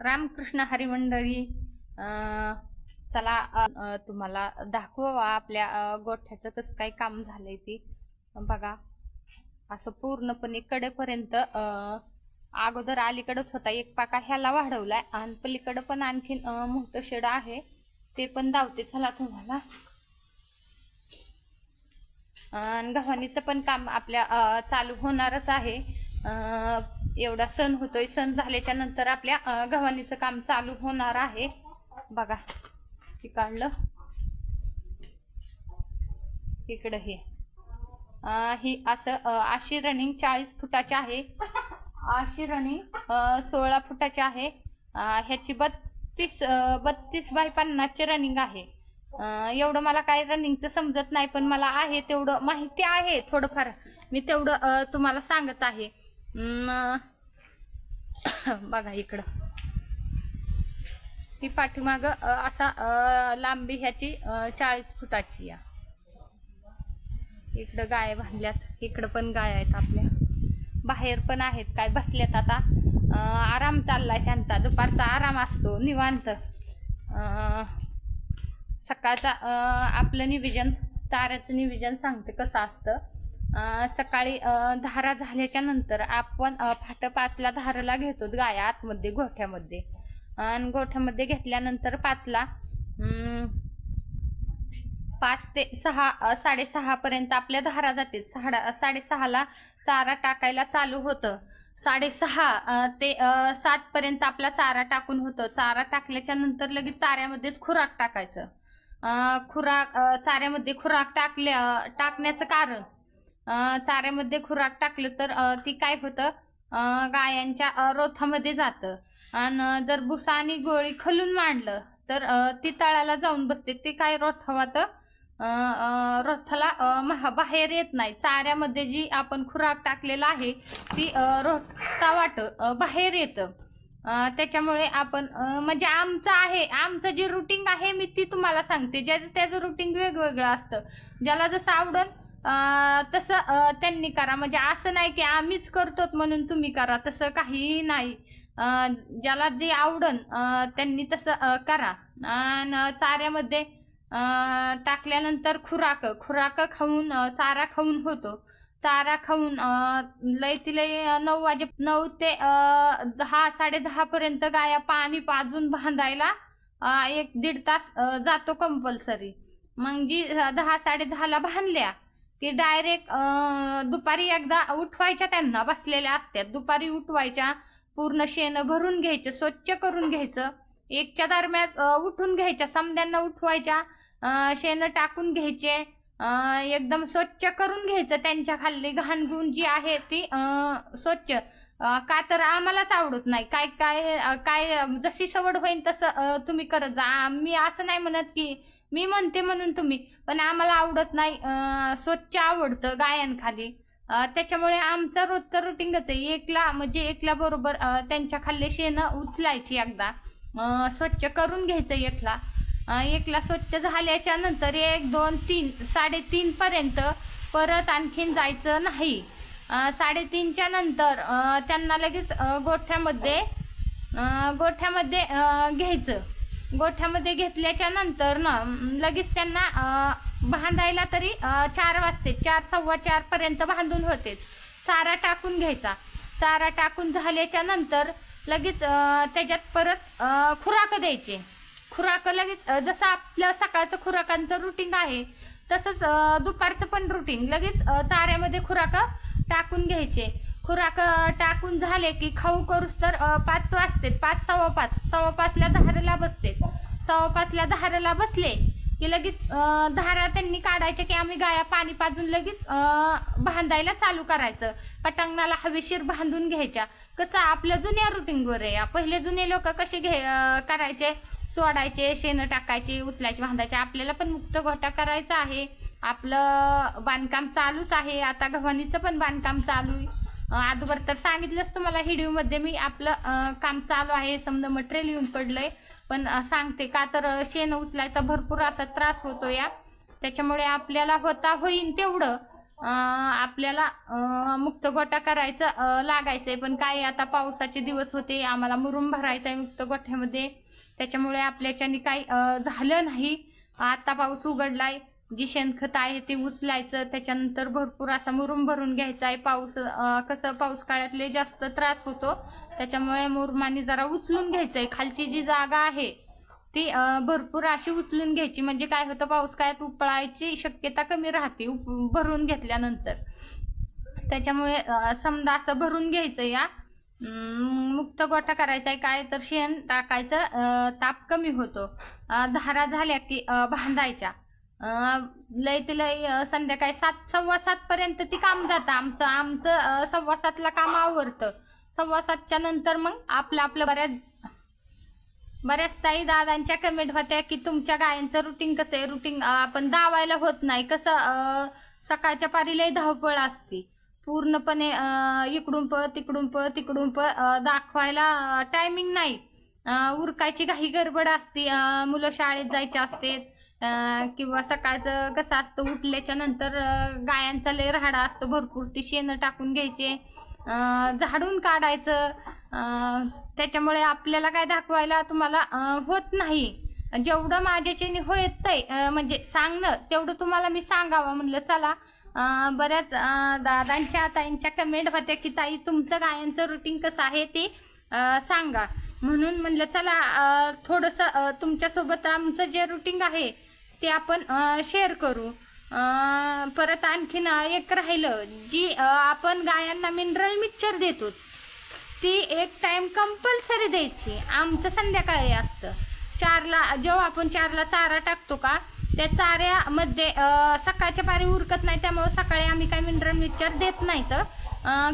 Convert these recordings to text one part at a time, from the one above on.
रामकृष्ण हरिमंडळी चला तुम्हाला दाखवावा आपल्या गोठ्याचं कसं काय काम झालंय ते. बघा असं पूर्णपणे कडेपर्यंत अगोदर अलीकडच होता. एक पाका ह्याला वाढवलाय आणि पलीकडं पण आणखीन मोठं शेड आहे. ते पण दावते. चला तुम्हाला. आणि गव्हाणीचं पण काम आपल्या चालू होणारच आहे. एवढा सण होतोय. सण झाल्याच्यानंतर आपल्या गव्हाणीचं काम चालू होणार आहे. बघा हे काढलं. इकडं हे. ही असं अशी रनिंग चाळीस फुटाची आहे. अशी रनिंग सोळा फुटाची आहे. ह्याची बत्तीस बत्तीस बाय पन्नासची रनिंग आहे. एवढं मला काय रनिंगचं समजत नाही पण मला आहे तेवढं माहिती आहे थोडंफार. मी तेवढं तुम्हाला सांगत आहे. बघा इकडं. ही पाठीमाग असा लांबी ह्याची चाळीस फुटाची या. इकडं गाय बांधल्यात इकडं पण गाय आहेत आपल्या. बाहेर पण आहेत. काय बसल्यात आता. आराम चाललाय त्यांचा दुपारचा आराम असतो निवांत. सकाळचा आपलं निविजन चाऱ्याचं निविजन सांगते कसं असतं. सकाळी धारा झाल्याच्यानंतर आपण फाट फाटं पाचला धाराला घेतो गाया आतमध्ये गोठ्यामध्ये. आणि गोठ्यामध्ये घेतल्यानंतर पाचला पाच ते सहा साडेसहापर्यंत आपल्या धारा जातील साडा साडेसहाला चारा टाकायला चालू होतं. साडेसहा ते सातपर्यंत आपला चारा टाकून होतं. चारा टाकल्याच्या नंतर लगेच चाऱ्यामध्येच खुराक टाकायचं. खुराक चाऱ्यामध्ये खुराक टाकल्या टाकण्याचं कारण चाऱ्यामध्ये खुराक टाकलं तर ती काय होतं? गायांच्या रोथामध्ये जातं. आणि जर भुसा आणि गोळी खलून मांडलं तर ती तळाला जाऊन बसते. ते काय रोथावात? रोथाला महा- बाहेर येत नाही. चाऱ्यामध्ये जी आपण खुराक टाकलेला आहे ती रोथा वाट बाहेर येतं. त्याच्यामुळे आपण म्हणजे आमचं आहे आमचं जे रुटीन आहे मी ती तुम्हाला सांगते. ज्याचं त्याचं रुटीन वेगवेगळं असतं. ज्याला जसं आवडल तसं त्यांनी करा. म्हणजे असं नाही की आम्हीच करतो म्हणून तुम्ही करा. तसं काहीही नाही. ज्याला जे आवडन त्यांनी तसं करा. आणि चाऱ्यामध्ये टाकल्यानंतर खुराक. खुराक खाऊन चारा खाऊन होतो. चारा खाऊन लय ती नऊ वाजे नऊ ते दहा साडेदहा पर्यंत गाया पाणी पाजून बांधायला एक दीड तास जातो कंपल्सरी मग जी दहा साडेदहाला बांधल्या की डायरेक्ट दुपारी एकदा उठवायच्या त्यांना बसलेल्या असतात दुपारी उठवायच्या पूर्ण शेण भरून घ्यायचं स्वच्छ करून घ्यायचं. एकच्या दरम्यान उठून घ्यायच्या समद्यांना उठवायच्या शेणं शेण टाकून घ्यायचे एकदम स्वच्छ करून घ्यायचं. त्यांच्या खाल्ली घाण गुण जी आहे ती स्वच्छ. का तर आम्हालाच आवडत नाही. काय काय काय जशी सवड होईल तसं तुम्ही करत जा. मी असं नाही म्हणत की मी म्हणते म्हणून तुम्ही पण आम्हाला आवडत नाही स्वच्छ आवडतं गायांखाली त्याच्यामुळे आमचं रोजचं रुटीनच आहे. एकला म्हणजे एकला बरोबर त्यांच्या खाल्ले शेणं उचलायची एकदा. स्वच्छ करून घ्यायचं एकला. एकला स्वच्छ झाल्याच्यानंतर एक दोन तीन साडेतीनपर्यंत परत आणखीन जायचं नाही. साडेतीनच्या नंतर त्यांना लगेच गोठ्यामध्ये गोठ्यामध्ये घ्यायचं. गोठ्यामध्ये घेतल्याच्या नंतर ना लगेच त्यांना बांधायला तरी चार वाजते. चार सव्वा चार पर्यंत बांधून होते. चारा टाकून घ्यायचा. चारा टाकून झाल्याच्यानंतर लगेच त्याच्यात परत खुराक द्यायचे. खुराक लगेच जसं आपलं सकाळचं खुराकांचं रुटीन आहे तसंच दुपारचं पण रुटीन लगेच चाऱ्यामध्ये खुराक टाकून घ्यायचे. खुराक टाकून झाले की खाऊ करूस तर पाच वाजते. पाच सव्वा पाच. सव्वा पाचला धाराला बसते. सव्वा पाचला धाराला बसले की लगेच धारा त्यांनी काढायच्या की आम्ही गाया पाणी पाजून लगेच बांधायला चालू करायचं. पटांगणाला हवेशीर बांधून घ्यायच्या. कसं आपल्या जुन्या रुटीनवर आहे. पहिले जुने लोक कसे घे करायचे? सोडायचे शेणं टाकायचे उचलायचे बांधायचे आपल्याला पण मुक्त गोठा करायचा आहे. आपलं बांधकाम चालूच आहे. आता गव्हाणीचं पण बांधकाम चालू आहे. अगोदर तर सांगितलंच तुम्हाला व्हिडिओमध्ये मी आपलं काम चालू आहे. समजा मटेरियल येऊन पडलंय. पण सांगते का तर शेण उचलायचा भरपूर असा त्रास होतो या त्याच्यामुळे आपल्याला होता होईन तेवढं. आपल्याला मुक्त गोटा करायचं लागायचं लागायचंय. पण काय आता पावसाचे दिवस होते. आम्हाला मुरुम भरायचा आहे मुक्त गोठ्यामध्ये. त्याच्यामुळे आपल्याच्यानी काही झालं नाही. आत्ता पाऊस उघडलाय. जी शेणखत आहे ते उचलायचं त्याच्यानंतर भरपूर असा मुरुम भरून घ्यायचा आहे. पाऊस कसं पाऊस काळातले जास्त त्रास होतो त्याच्यामुळे मुरुमाने जरा उचलून घ्यायचं आहे खालची जी जागा आहे ती भरपूर अशी उचलून घ्यायची. म्हणजे काय होतं पाऊस काळात उपळायची शक्यता कमी राहते उप भरून घेतल्यानंतर. त्याच्यामुळे समजा असं भरून घ्यायचं या मुक्त गोठा करायचा आहे. काय तर शेण टाकायचं ताप कमी होतो. धारा झाल्या की बांधायच्या लय ते लय संध्याकाळी सात सव्वा सातपर्यंत ती काम जातं. आमचं आमचं सव्वा सातला काम आवरतं. सव्वा सातच्या नंतर मग आपलं आपलं बऱ्याच बऱ्याच ताई दादांच्या कमेंट होत्या की तुमच्या गायांचं रुटीन कसं आहे? रुटीन आपण धावायला होत नाही. कसं सकाळच्या सकाळच्या पारीला धावपळ असते. पूर्णपणे इकडून पळ तिकडून पळ तिकडून पळ दाखवायला टायमिंग नाही. उरकायची काही गडबड असते. मुलं शाळेत जायचे असते. किंवा सकाळचं कसं असतं उठल्याच्या नंतर गायांचा लय राहाडा असतो भरपूर. ती शेणं टाकून घ्यायचे झाडून काढायचं त्याच्यामुळे आपल्याला काय दाखवायला तुम्हाला होत नाही. जेवढं माझ्याच्याने होत अं, म्हणजे सांगणं तेवढं तुम्हाला मी सांगावं म्हणलं. चला बऱ्याच दादांच्या ताईंच्या कमेंट होत्या की ताई तुमचं गायांचं रुटीन कसं आहे ते सांगा. म्हणून म्हणलं चला थोडंसं तुमच्यासोबत आमचं जे रुटीन आहे ते आपण शेअर करू. परत आणखीन एक राहिलं जी आपण गायांना मिनरल मिक्सचर देतो ती एक टाइम कंपल्सरी द्यायची. आमचं संध्याकाळी असतं. चारला जेव्हा आपण चारला चारा टाकतो का त्या चाऱ्यामध्ये सकाळच्या पारी उरकत नाही त्यामुळे सकाळी आम्ही काय मिनरल मिक्सचर देत नाही तर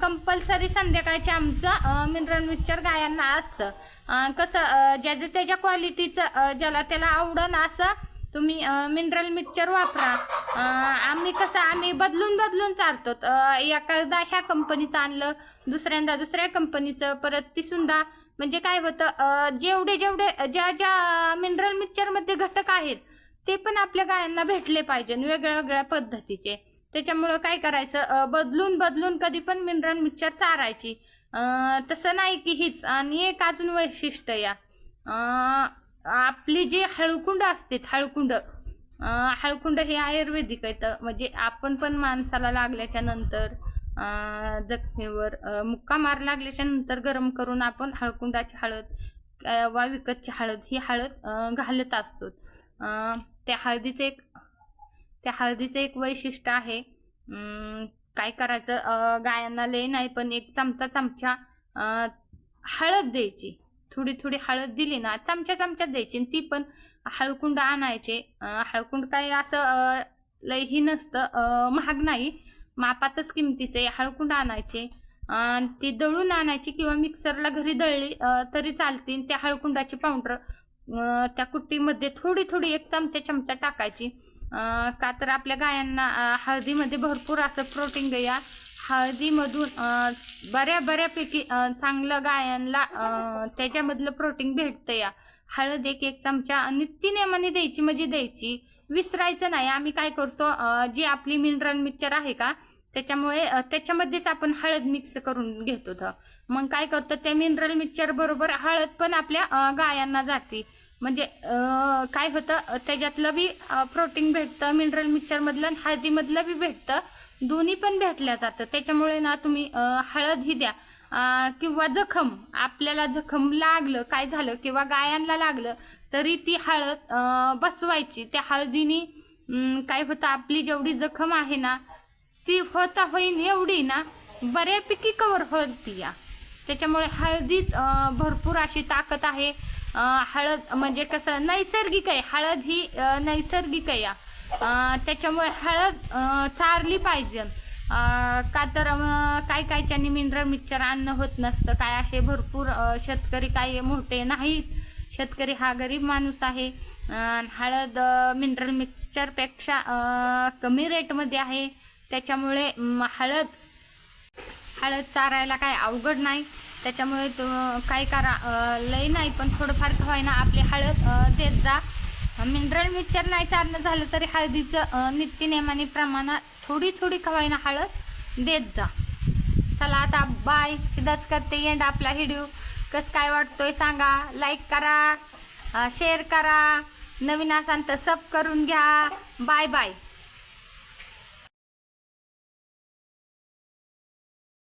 कंपल्सरी संध्याकाळचे आमचं मिनरल मिक्सचर गायांना असतं. कसं ज्याचं त्याच्या क्वालिटीचं ज्याला त्याला आवडन असं तुम्ही मिनरल मिक्सचर वापरा. आम्ही कसं आम्ही बदलून बदलून चालतो. एखादा ह्या कंपनीचं आणलं दुसऱ्यांदा दुसऱ्या कंपनीचं परत ती सुद्धा म्हणजे काय होतं जेवढे जेवढे ज्या ज्या मिनरल मिक्सचरमध्ये घटक आहेत ते पण आपल्या गायांना भेटले पाहिजे वेगळ्या वेगळ्या पद्धतीचे. त्याच्यामुळं काय करायचं बदलून बदलून कधी पण मिनरल मिक्सचर चारायची. तसं नाही की हीच. आणि एक अजून वैशिष्ट्य या. आपली जी हळकुंड असते हळकुंड हळकुंड हे आयुर्वेदिक आहेत. म्हणजे आपण पण माणसाला लागल्याच्या नंतर जखमेवर मुक्का मार लागल्याच्या नंतर गरम करून आपण हळकुंडाची हळद वा विकतची हळद ही हळद घालत असतो. त्या हळदीचं एक त्या हळदीचं एक वैशिष्ट्य आहे. काय करायचं? गायांना लय नाही पण एक चमचा चमचा हळद द्यायची. थोडी थोडी हळद दिली ना चमच्या चमच्यात द्यायची आणि ती पण हळकुंड आणायचे. हळकुंड काय असं लईही लयही नसतं महाग नाही. मापातच किमतीचे हळकुंड आणायचे. ती दळून आणायची किंवा मिक्सरला घरी दळली तरी चालतील त्या हळकुंडाची पावडर त्या कुट्टीमध्ये थोडी थोडी एक चमचा चमचा टाकायची. का तर आपल्या गायांना हळदीमध्ये भरपूर असं प्रोटीन या हळदीमधून बऱ्या बऱ्यापैकी चांगलं गायांना त्याच्यामधलं प्रोटीन भेटतं या. हळद एक एक चमचा नित्य नेमाने द्यायची म्हणजे द्यायची. विसरायचं नाही. आम्ही काय करतो जी आपली मिनरल मिक्सचर आहे का त्याच्यामुळे त्याच्यामध्येच आपण हळद मिक्स करून घेतो. मग काय करतो त्या मिनरल मिक्सचर बरोबर हळद पण आपल्या गायांना जाते. म्हणजे काय होतं त्याच्यातलं बी प्रोटीन भेटतं मिनरल मिक्सरमधलं आणि हळदीमधलं बी भेटतं. दोन्ही पण भेटल्या जातं. त्याच्यामुळे ना तुम्ही हळद ही द्या. किंवा जखम. आपल्याला जखम लागलं काय झालं किंवा गायांना लागलं तरी ती हळद बसवायची. त्या हळदीने काय होतं आपली जेवढी जखम आहे ना ती होता होईन एवढी ना बऱ्यापैकी कवर होती या. त्याच्यामुळे हळदीत भरपूर अशी ताकद आहे. हळद म्हणजे कसं नैसर्गिक आहे. हळद ही नैसर्गिक आहे त्याच्यामुळे हळद चारली पाहिजे. का तर काही काय कायच्यानी मिनरल मिक्सचर अन्न होत नसतं. काय असे भरपूर शेतकरी काय मोठे नाहीत. शेतकरी हा गरीब माणूस आहे. हळद मिनरल मिक्सचरपेक्षा कमी रेटमध्ये आहे. त्याच्यामुळे हळद हळद चारायला काय अवघड नाही. त्याच्यामुळे तो काय करा लय नाही पण थोडंफार का होईना आपली हळद देत जा. मिनरल मिक्सचर नाही चारणं झालं तरी हळदीचं नित्य नित्यनेमाने प्रमाणात थोडी थोडी खवायना हळद देत जा. चला आता बाय. इथंच करते एंड आपला व्हिडिओ कसं काय वाटतोय सांगा. लाईक करा शेअर करा. नवीन असाल तर सब करून घ्या. Bye bye